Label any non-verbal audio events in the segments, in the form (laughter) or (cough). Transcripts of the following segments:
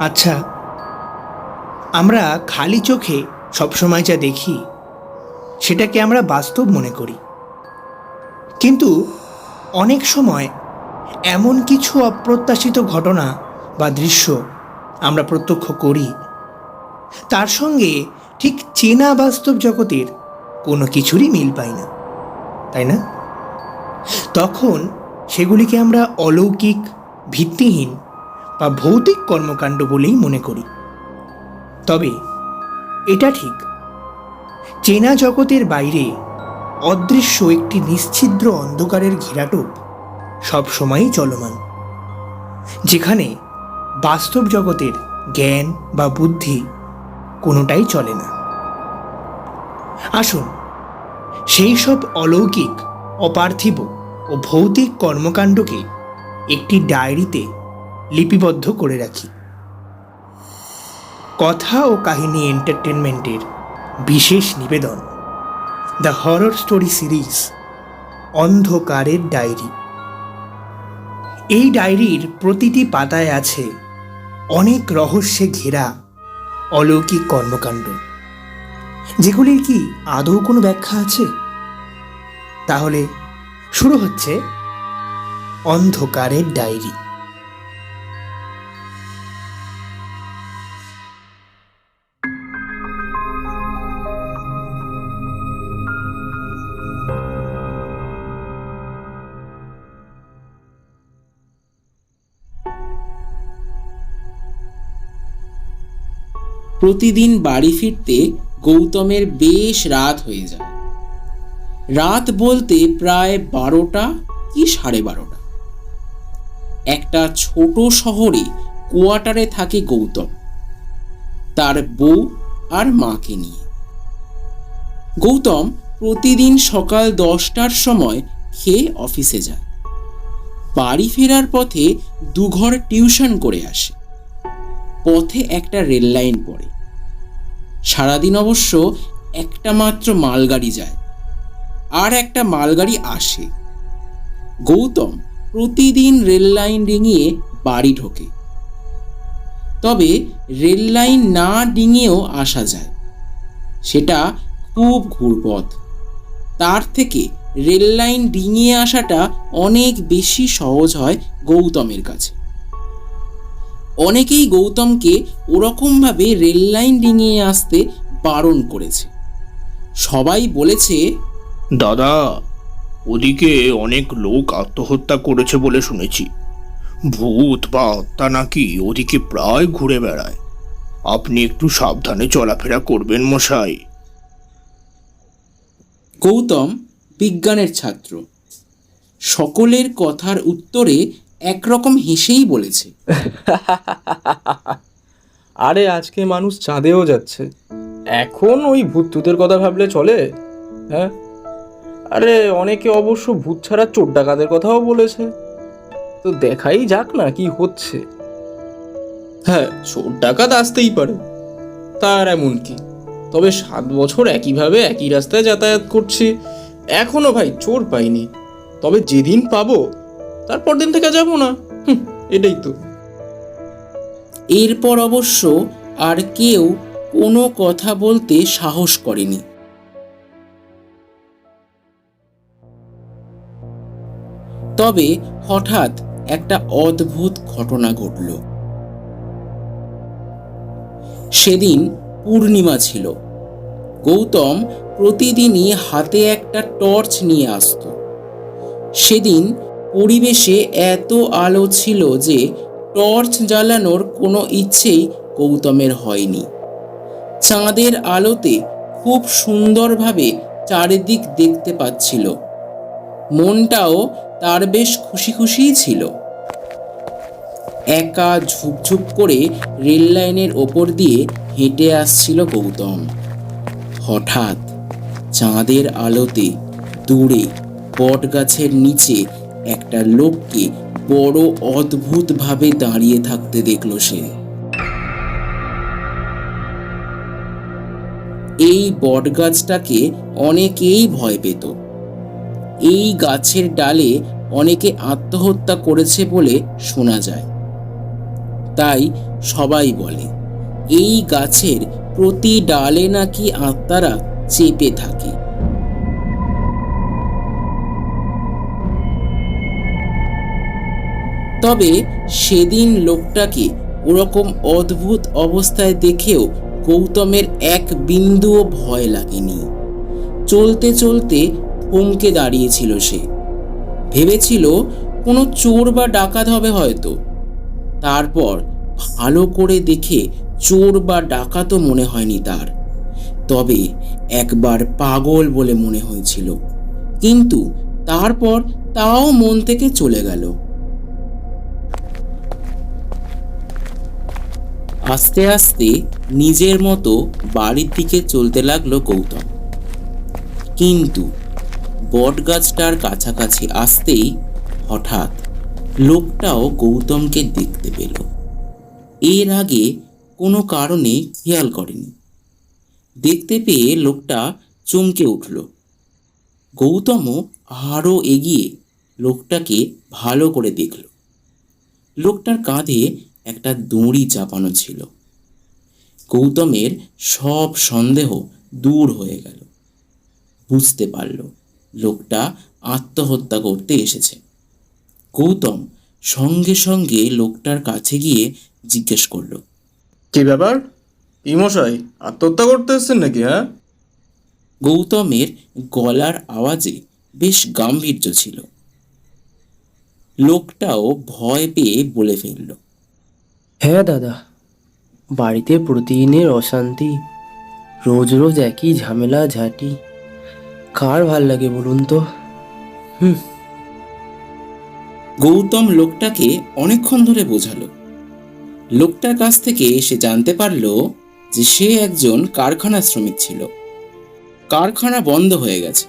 আচ্ছা আমরা খালি চোখে সবসময় যা দেখি, সেটাকে আমরা বাস্তব মনে করি। কিন্তু অনেক সময় এমন কিছু অপ্রত্যাশিত ঘটনা বা দৃশ্য আমরা প্রত্যক্ষ করি। তার সঙ্গে ঠিক চেনা বাস্তব জগতের কোনো কিছুরই মিল পাই না, তাই না? তখন সেগুলিকে আমরা অলৌকিক, ভিত্তিহীন বা ভৌতিক কর্মকাণ্ড বলেই মনে করি। তবে এটা ঠিক, চেনা জগতের বাইরে অদৃশ্য একটি নিশ্ছিদ্র অন্ধকারের ঘেরাটোপ সবসময়ই চলমান, যেখানে বাস্তব জগতের জ্ঞান বা বুদ্ধি কোনোটাই চলে না। আসুন, সেই সব অলৌকিক, অপার্থিব ও ভৌতিক কর্মকাণ্ডকে একটি ডায়েরিতে লিপিবদ্ধ করে রাখি। কথা ও কাহিনী এন্টারটেনমেন্টের বিশেষ নিবেদন। দ্য হরর স্টোরি সিরিজ অন্ধকারের ডায়েরি। এই ডায়েরির প্রতিটি পাতায় আছে অনেক রহস্যে ঘেরা অলৌকিক কর্মকাণ্ড। যেগুলির কি আদৌ কোনো ব্যাখ্যা আছে? তাহলে শুরু হচ্ছে অন্ধকারের ডায়েরি। প্রতিদিন বাড়ি ফিরতে গৌতমের বেশ রাত হয়ে যায়। রাত বলতে প্রায় বারোটা কি সাড়ে বারোটা। একটা ছোট শহরে কোয়ার্টারে থাকে গৌতম, তার বউ আর মাকে নিয়ে। গৌতম প্রতিদিন সকাল দশটার সময় খেয়ে অফিসে যায়। বাড়ি ফেরার পথে দুঘর টিউশন করে আসে। পথে একটা রেল লাইন পড়ে। সারাদিন অবশ্য একটা মাত্র মালগাড়ি যায়, আর একটা মালগাড়ি আসে। গৌতম প্রতিদিন রেল লাইন ডিঙিয়ে বাড়ি ঢোকে। তবে রেল লাইন না ডিঙিয়েও আসা যায়। সেটা খুব ঘুরপথ। তার থেকে রেল লাইন ডিঙিয়ে আসাটা অনেক বেশি সহজ হয় গৌতমের কাছে। অনেকেই গৌতমকে ওরকমভাবে রেললাইন ডিঙিয়ে আসতে বারণ করেছে। সবাই বলেছে দাদা ওদিকে অনেক লোক আত্মহত্যা করেছে বলে শুনেছি। ভূত বা আত্মা নাকি ওদিকে প্রায় ঘুরে বেড়ায়। আপনি একটু সাবধানে চলাফেরা করবেন মশাই। গৌতম বিজ্ঞানের ছাত্র। সকলের কথার উত্তরে একরকম হেসেই বলেছে। (laughs) আরে, আজকে মানুষ চাঁদেও যাচ্ছে। এখন ওই ভূত টুতের কথা ভাবলে চলে? হ্যাঁ? আরে, অনেকে অবশ্য ভূত ছাড়া চোর ডাকাতের কথাও বলেছে। তো দেখাই যাক না কি হচ্ছে। হ্যাঁ চোর ডাকাত আসতেই পারে। তার এমন কি? তবে সাত বছর একইভাবে একই রাস্তায় যাতায়াত করছি। এখনও ভাই চোর পাইনি। তবে যেদিন পাবো তারপর দিন থেকে যাব না। এটাই তো। এরপর অবশ্য আর কেউ কোনো কথা বলতে সাহস করেনি। তবে হঠাৎ একটা অদ্ভুত ঘটনা ঘটল। সেদিন পূর্ণিমা ছিল। গৌতম প্রতিদিনই হাতে একটা টর্চ নিয়ে আসতো। সেদিন পরিবেশে এত আলো ছিল যে টর্চ জ্বালানোর কোনো ইচ্ছেই গৌতমের হয়নি। চাঁদের আলোতে খুব সুন্দরভাবে চারিদিক দেখতে পাচ্ছিল। মনটাও তার বেশ খুশি খুশিই ছিল। একা ঝুপঝুপ করে রেল লাইনের ওপর দিয়ে হেঁটে আসছিল গৌতম। হঠাৎ চাঁদের আলোতে দূরে বটগাছের নিচে একটা লোককে বড় অদ্ভুতভাবে দাঁড়িয়ে থাকতে দেখল সে। এই বটগাছটাকে অনেকেই ভয় পেত। এই গাছের ডালে অনেকে আত্মহত্যা করেছে বলে শোনা যায়। তাই সবাই বলে, এই গাছের প্রতি ডালে নাকি আত্মারা চেপে থাকে। তবে সেদিন লোকটাকে ওরকম অদ্ভুত অবস্থায় দেখেও গৌতমের এক বিন্দুও ভয় লাগেনি। চলতে চলতে থমকে দাঁড়িয়েছিল সে। ভেবেছিল কোনো চোর বা ডাকাত হবে হয়তো। তারপর ভালো করে দেখে চোর বা ডাকাতও মনে হয়নি তার। তবে একবার পাগল বলে মনে হয়েছিল। কিন্তু তারপর তাও মন থেকে চলে গেল। আস্তে আস্তে নিজের মতো বাড়ির দিকে চলতে লাগল গৌতম। কিন্তু বটগাছটার কাছাকাছি আসতেই হঠাৎ লোকটাও গৌতমকে দেখতে পেল। এর আগে কোনো কারণে খেয়াল করেনি। দেখতে পেয়ে লোকটা চমকে উঠল। গৌতমও আরও এগিয়ে লোকটাকে ভালো করে দেখল। লোকটার কাঁধে একটা দড়ি চাপানো ছিল। গৌতমের সব সন্দেহ দূর হয়ে গেল। বুঝতে পারল লোকটা আত্মহত্যা করতে এসেছে। গৌতম সঙ্গে সঙ্গে লোকটার কাছে গিয়ে জিজ্ঞেস করল কি ব্যাপার? কি মশাই আত্মহত্যা করতে এসছেন নাকি হ্যাঁ? গৌতমের গলার আওয়াজে বেশ গাম্ভীর্য ছিল। লোকটাও ভয় পেয়ে বলে ফেলল হ্যাঁ দাদা, বাড়িতে প্রতিদিনের অশান্তি, রোজ রোজ একই ঝামেলা, ঝাঁটি। কার ভালো লাগে বলুন তো? হুম। গৌতম লোকটাকে অনেকক্ষণ ধরে বোঝালো। লোকটার কাছ থেকে সে জানতে পারল যে সে একজন কারখানা শ্রমিক ছিল। কারখানা বন্ধ হয়ে গেছে,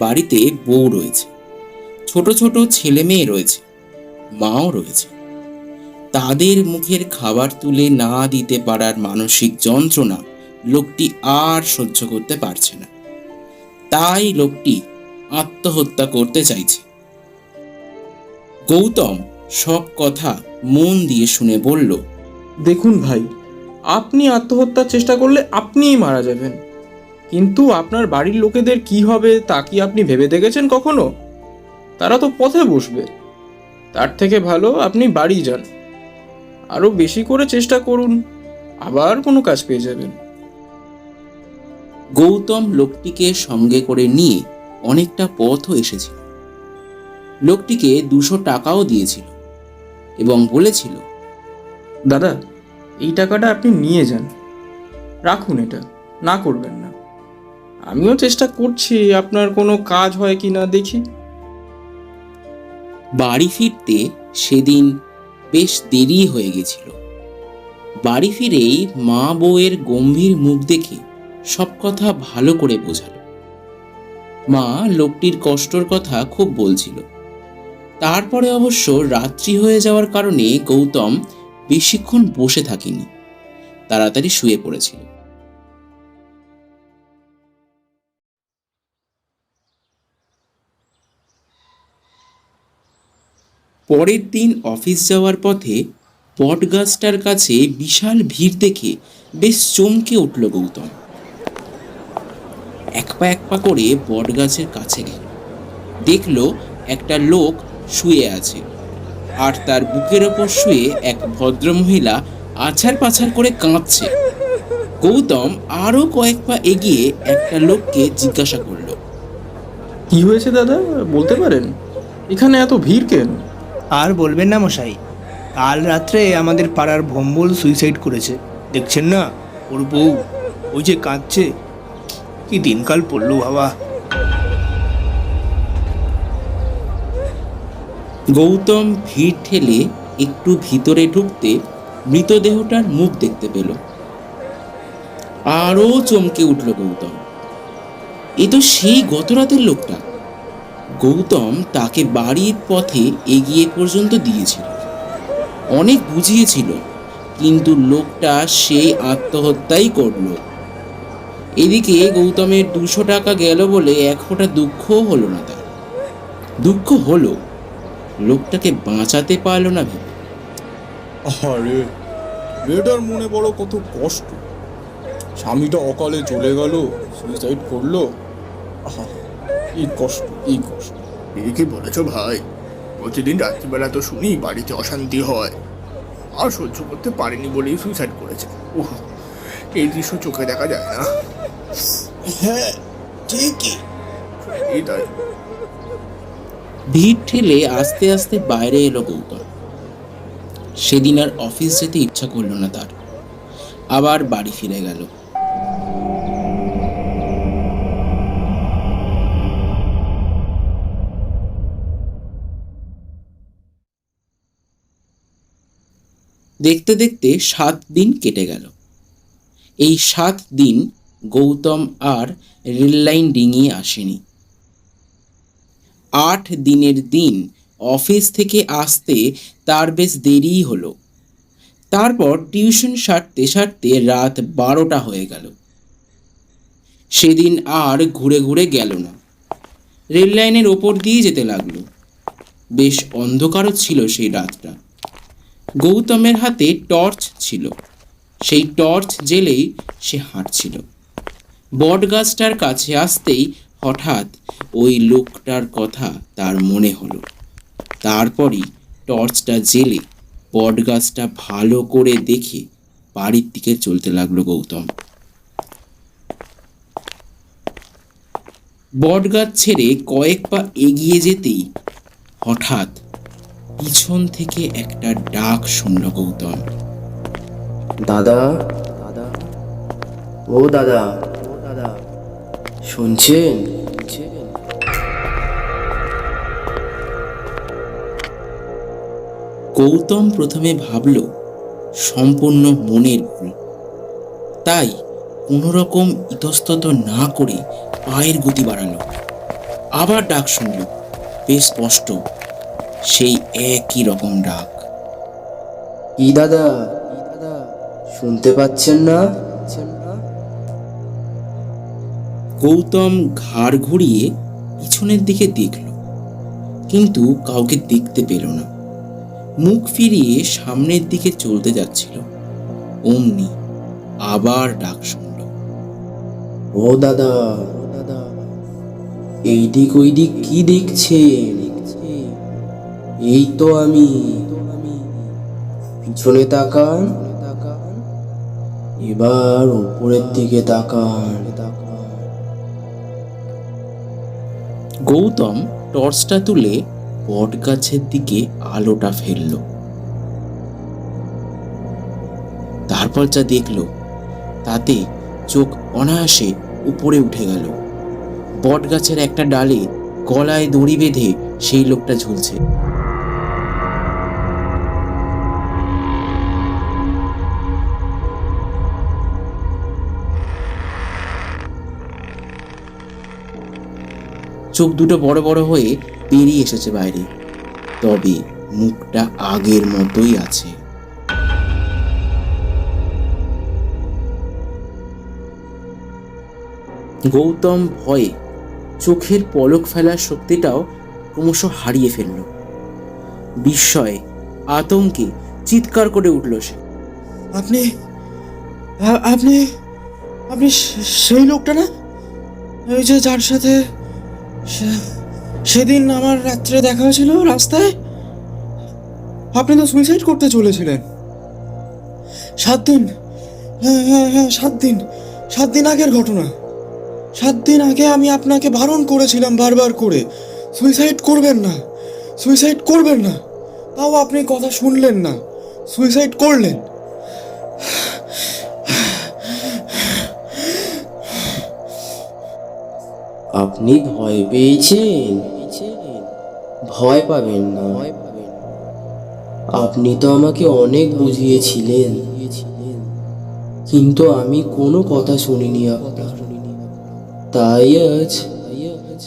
বাড়িতে বউ রয়েছে, ছোট ছোট ছেলে মেয়ে রয়েছে, মাও রয়েছে। তাদের মুখের খাবার তুলে না দিতে পারার মানসিক যন্ত্রণা লোকটি আর সহ্য করতে পারছে না। তাই লোকটি আত্মহত্যা করতে চাইছে। গৌতম সব কথা মন দিয়ে শুনে বলল, দেখুন ভাই, আপনি আত্মহত্যার চেষ্টা করলে আপনিই মারা যাবেন। কিন্তু আপনার বাড়ির লোকেদের কি হবে তা কি আপনি ভেবে দেখেছেন কখনো? তারা তো পথে বসবে। তার থেকে ভালো আপনি বাড়ি যান। আরও বেশি করে চেষ্টা করুন আবার কোনো কাজ পেয়ে যাবেন। গৌতম লোকটিকে সঙ্গে করে নিয়ে অনেকটা পথও এসেছিল। লোকটিকে দুশো টাকাও দিয়েছিল এবং বলেছিল দাদা এই টাকাটা আপনি নিয়ে যান। রাখুন এটা না করবেন না। আমিও চেষ্টা করছি আপনার কোনো কাজ হয় কি না দেখি। বাড়ি ফিরতে সেদিন বেশ দেরি হয়ে গেছিল। বাড়ি ফিরেই মা বউয়ের গম্ভীর মুখ দেখে সব কথা ভালো করে বোঝালো। মা লোকটির কষ্টর কথা খুব বলছিল। তারপরে অবশ্য রাত্রি হয়ে যাওয়ার কারণে গৌতম বেশিক্ষণ বসে থাকেনি। তাড়াতাড়ি শুয়ে পড়েছিল। পরের দিন অফিস যাওয়ার পথে বটগাছটার কাছে বিশাল ভিড় দেখে বেশ চমকে উঠল গৌতম। এক পা এক পা করে বটগাছের কাছে গেল। দেখল একটা লোক শুয়ে আছে আর তার বুকের ওপর শুয়ে এক ভদ্রমহিলা আছাড় পাছাড় করে কাঁদছে। গৌতম আরও কয়েক পা এগিয়ে একটা লোককে জিজ্ঞাসা করল, কি হয়েছে দাদা? বলতে পারেন? এখানে এত ভিড় কেন? আর বলবেন না মশাই, কাল রাত্রে আমাদের পাড়ার ভম্বল সুইসাইড করেছে। দেখছেন না? ওর বউ, ওই যে কাঁদছে। কি দিনকাল পড়ল বাবা। গৌতম ভিড় ঠেলে একটু ভিতরে ঢুকতে মৃতদেহটার মুখ দেখতে পেল। আরও চমকে উঠল গৌতম। এ তো সেই গত রাতের লোকটা। গৌতম তাকে বাড়ির পথে এগিয়ে পর্যন্ত দিয়েছিল। অনেক বুঝিয়েছিল, কিন্তু লোকটা সেই আত্মহত্যাই করল। এদিকে গৌতমের দুশো টাকা গেল বলে এক ফোঁটা দুঃখও হলো না তার। দুঃখ হলো, লোকটাকে বাঁচাতে পারল না ভেবে। আরে, মেয়েটার মনে বড় কত কষ্ট। স্বামীটা অকালে চলে গেল সুইসাইড করল। আহা কষ্ট। কি কষ্ট? ঠিকই বলেছ ভাই প্রতিদিন রাত্রিবেলা তো শুনি বাড়িতে অশান্তি হয়। আর সহ্য করতে পারেনি বলেই সুইসাইড করেছে। ওহ এই দৃশ্য চোখে দেখা যায় না। হ্যাঁ ঠিকই। এই তাই। ভিড় ঠেলে আস্তে আস্তে বাইরে এলো গৌতম সেদিন আর অফিস যেতে ইচ্ছা করল না তার। আবার বাড়ি ফিরে গেল। দেখতে দেখতে সাত দিন কেটে গেল। এই সাত দিন গৌতম আর রেললাইন ডিঙিয়ে আসেনি। আট দিনের দিন অফিস থেকে আসতে তার বেশ দেরিই হলো। তারপর টিউশন সারতে সারতে রাত বারোটা হয়ে গেল। সেদিন আর ঘুরে ঘুরে গেল না। রেল লাইনের ওপর দিয়ে যেতে লাগল। বেশ অন্ধকারও ছিল সেই রাতটা। গৌতমের হাতে টর্চ ছিল। সেই টর্চ জেলেই সে হাঁটছিল। বটগাছটার কাছে আসতেই হঠাৎ ওই লোকটার কথা তার মনে হলো। তারপরই টর্চটা জেলে বটগাছটা ভালো করে দেখে বাড়ির দিকে চলতে লাগল গৌতম। বটগাছ ছেড়ে কয়েক পা এগিয়ে যেতেই হঠাৎ পিছন থেকে একটা ডাক শুনল গৌতম দাদা? দাদা ও দাদা। ও দাদা শুনছেন? গৌতম প্রথমে ভাবল সম্পূর্ণ মনের ভুল। তাই কোনো রকম ইতস্তত না করে পায়ের গতি বাড়ালো। আবার ডাক শুনল বেশ স্পষ্ট। সেই একই রকম ডাক। কি দাদা? শুনতে পাচ্ছেন না? গৌতম ঘাড় ঘুরিয়ে পিছনের দিকে দেখল, কিন্তু কাউকে দেখতে পেল না। মুখ ফিরিয়ে সামনের দিকে চলতে যাচ্ছিল। অমনি আবার ডাক শুনল, ও দাদা দাদা এই দিক ওই দিক কি দেখছেন? এই তো আমি। পিছনে তাকান। এবার উপরের দিকে তাকান। গৌতম টর্চটা তুলে বটগাছের দিকে আলোটা ফেলল। তারপর যা দেখল, তাতে চোখ অনায়াসে উপরে উঠে গেল। বটগাছের একটা ডালে গলায় দড়ি বেঁধে সেই লোকটা ঝুলছে। চোখ দুটো বড় বড় হয়ে বেরিয়ে এসেছে বাইরে। তবে মুখটা আগের মতোই আছে। গৌতম ভয়ে চোখের পলক ফেলার শক্তিটাও ক্রমশ হারিয়ে ফেলল। বিস্ময়ে আতঙ্কে চিৎকার করে উঠল সে। আপনি আপনি আপনি সেই লোকটা না? ওই যে যার সাথে সেদিন আমার রাত্রে দেখা হয়েছিল রাস্তায়। আপনি তো সুইসাইড করতে চলেছিলেন। সাত দিন হ্যাঁ হ্যাঁ হ্যাঁ সাত দিন সাত দিন আগের ঘটনা। সাত দিন আগে আমি আপনাকে বারণ করেছিলাম বারবার করে। সুইসাইড করবেন না সুইসাইড করবেন না। তাও আপনি কথা শুনলেন না সুইসাইড করলেন। আপনি ভয় পেয়েছেন? ভয় পাবেন না। আপনি তো আমাকে অনেক বুঝিয়েছিলেন। কিন্তু আমি কোনো কথা শুনিনি আপনার। তাই আজ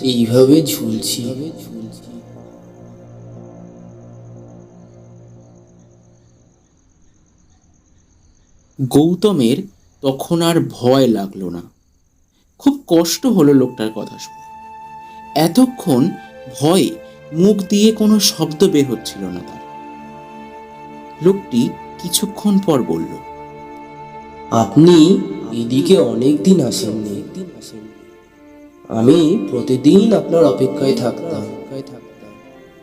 এইভাবে ঝুলছি। গৌতমের তখন আর ভয় লাগল না। খুব কষ্ট হলো লোকটার কথা শুনে। এতক্ষণ ভয়ে মুখ দিয়ে কোনো শব্দ বের হচ্ছিল না তার। লোকটি কিছুক্ষণ পর বলল আপনি এদিকে অনেক দিন আসেননি। আমি প্রতিদিন আপনার অপেক্ষায় থাকতাম।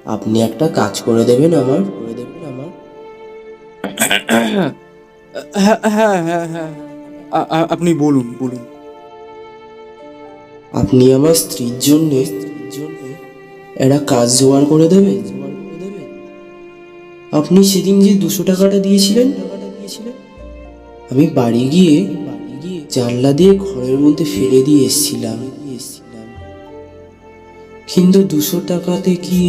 আপনি একটা কাজ করে দেবেন আমার? করে দেবেন আমার হ্যাঁ হ্যাঁ হ্যাঁ। হ্যাঁ আ- আপনি বলুন বলুন। আপনি আমার স্ত্রীর জন্য একটা কাজ জোগাড় করে দেবেন? আপনি সেদিন যে দুশো টাকাটা দিয়েছিলেন আমি বাড়ি গিয়ে জানলা দিয়ে ঘরের মধ্যে ফেলে দিয়ে এসেছিলাম। কিন্তু দুশো টাকাতে কি?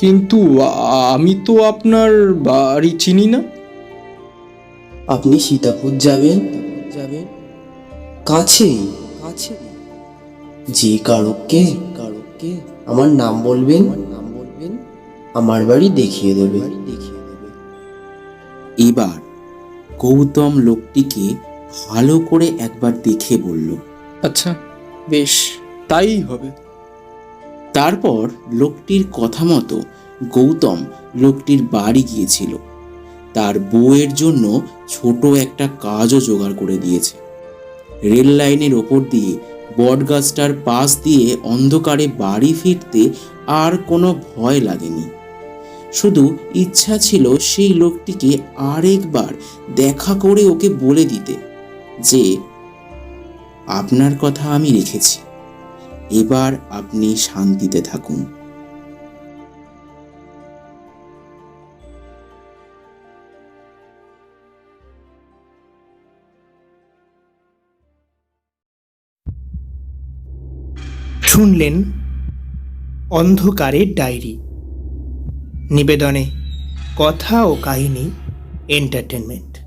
কিন্তু আমি তো আপনার বাড়ি চিনি না। আপনি সীতাপুর যাবেন? যাবেন কাছেই? কাছে যে কারককে কারককে আমার নাম বলবেন নাম বলবেন আমার বাড়ি দেখিয়ে দেবে দেখিয়ে দেবে। এবার গৌতম লোকটিকে ভালো করে একবার দেখে বলল আচ্ছা বেশ তাই হবে। তারপর লোকটির কথা মতো গৌতম লোকটির বাড়ি গিয়েছিল। তার বউয়ের জন্য ছোট একটা কাজও জোগাড় করে দিয়েছে। রেল লাইনের ওপর দিয়ে বটগাছটার পাশ দিয়ে অন্ধকারে বাড়ি ফিরতে আর কোনো ভয় লাগেনি। শুধু ইচ্ছা ছিল সেই লোকটিকে আরেকবার দেখা করে ওকে বলে দিতে যে, আপনার কথা আমি রেখেছি। এবার আপনি শান্তিতে থাকুন। শুনলেন অন্ধকারের ডায়েরি। নিবেদনে কথা ও কাহিনী এন্টারটেনমেন্ট